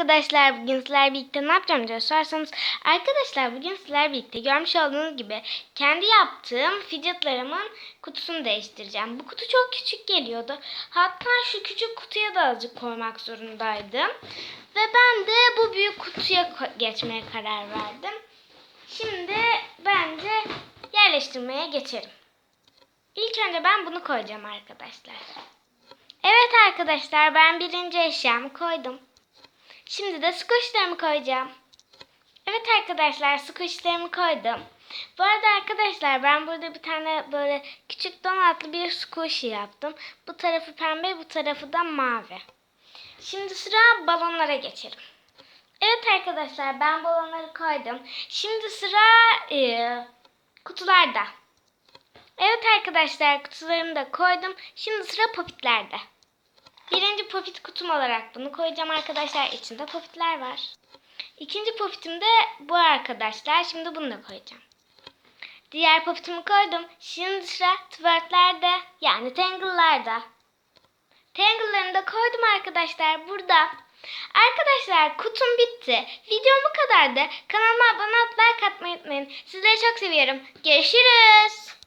arkadaşlar bugün sizlerle birlikte ne yapacağım diye sorarsanız arkadaşlar bugün sizlerle birlikte görmüş olduğunuz gibi kendi yaptığım fidgetlarımın kutusunu değiştireceğim. Bu kutu çok küçük geliyordu. Hatta şu küçük kutuya da azıcık koymak zorundaydım. Ve ben de bu büyük kutuya geçmeye karar verdim. Şimdi bence yerleştirmeye geçelim. İlk önce ben bunu koyacağım arkadaşlar. Evet arkadaşlar ben birinci eşyamı koydum. Şimdi de squishlerimi koyacağım. Evet arkadaşlar squishlerimi koydum. Bu arada arkadaşlar ben burada bir tane böyle küçük donatlı bir squishy yaptım. Bu tarafı pembe bu tarafı da mavi. Şimdi sıra balonlara geçelim. Evet arkadaşlar ben balonları koydum. Şimdi sıra e, kutularda. Evet arkadaşlar kutularımı da koydum. Şimdi sıra popitlerde. Birinci popit kutum olarak bunu koyacağım arkadaşlar. İçinde popitler var. İkinci popitim de bu arkadaşlar. Şimdi bunu da koyacağım. Diğer popitimi koydum. Şimdi sıra twerklerde yani tangle'larda. Tangle'larını da koydum arkadaşlar burada. Arkadaşlar kutum bitti. Videom bu kadardı. Kanalıma abone olup like atmayı unutmayın. Sizleri çok seviyorum. Görüşürüz.